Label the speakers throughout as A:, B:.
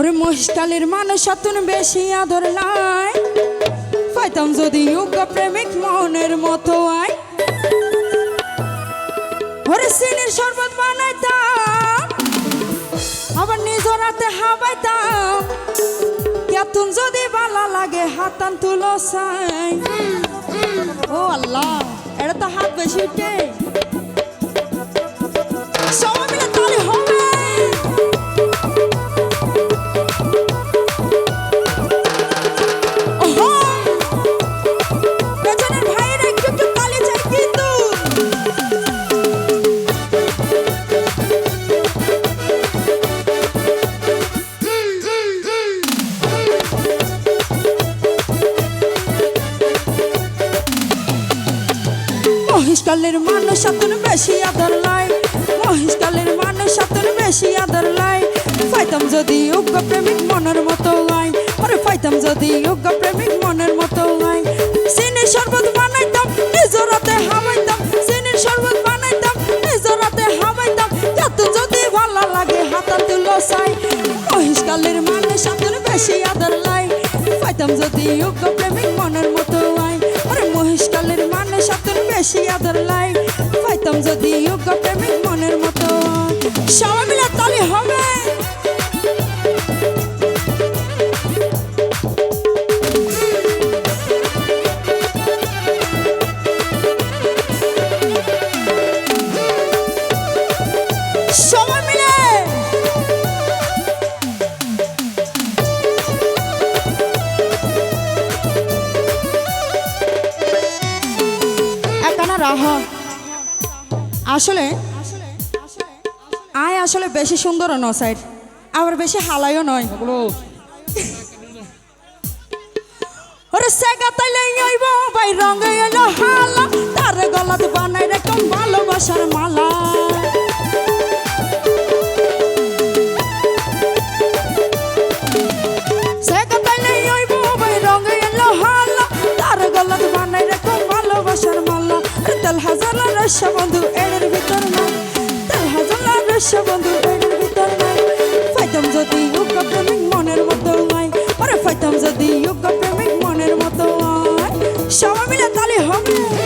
A: ওরে মহিষকালের মানুষ অতন বেশি আদর লাই পাইতাম যদি যোগ্য প্রেমিক মনের মতো আয়। ওরে সিনির শরবত বানাইতাম, আবার নিজ রাতে হাবাইতাম। কেতন যদি বালা লাগে, হাতান তুলো সাই ও আল্লাহ এটা তো হাত বেশি উঠে। সবাই মহিষকালের মানুষ সাতন বেশি আদর লাই। মহিষকালের মানুষ সাতন বেশি আদর লাই। পাইতাম যদি যোগ্য প্রেমিক মনের মতো লাই। আরে পাইতাম যদি যোগ্য প্রেমিক মনের মতো লাই। সিনির শরবত বানাইতাম নিজরাতে হামাইতাম। সিনির শরবত বানাইতাম নিজরাতে হামাইতাম। যত যদি ভালো লাগে হাতা তুলো চাই। মহিষকালের মানুষ সাতন বেশি আদর লাই। পাইতাম যদি যোগ্য বেশি আদর লাই। পাইতাম যদি প্রেমিক মনের মতো সবাই রাহ। আসলে আয় আসলে বেশি সুন্দরও ন সাইড আবার বেশি হালাইও নয়। ওরে সেগা তাইলে আইব ভাই রঙে এলো হালা। তার গলাতে বানাই রকম ভালোবাসার মালা। তালি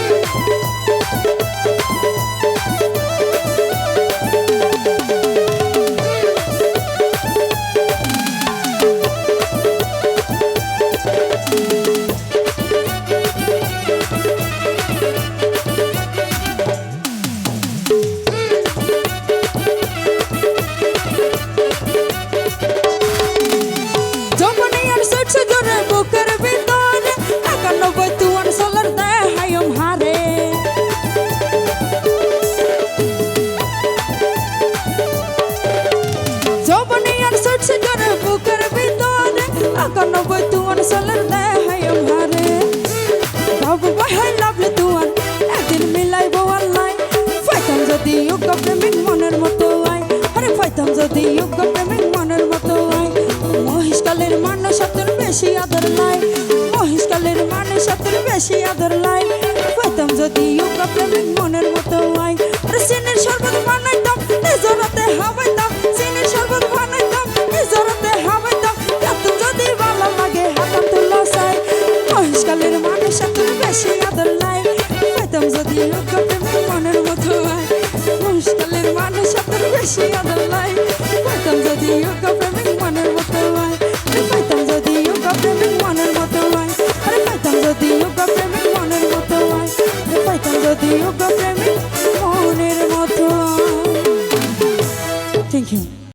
A: একানব্বই তুয়ান সোলার দেয় হায়ম বাবু যদি মনের মতো আয়। আরে ফাইতাম যদি যোগ্য প্রেমিক মনের মতো আয়। মহিষকালের মানুষ সাথের বেশি আদর লাই। মহিষকালের মানুষ সাথের বেশি আদর মতো আয়। আরে সিনের বানাইতাম মহিষকালের মানুষ সাথের বেশি আদর লাই পাইতাম যদি প্রেমিক মনের মতো আয় মহিষকালের মানুষ সাথের বেশি আদর লাই পাইতাম যদি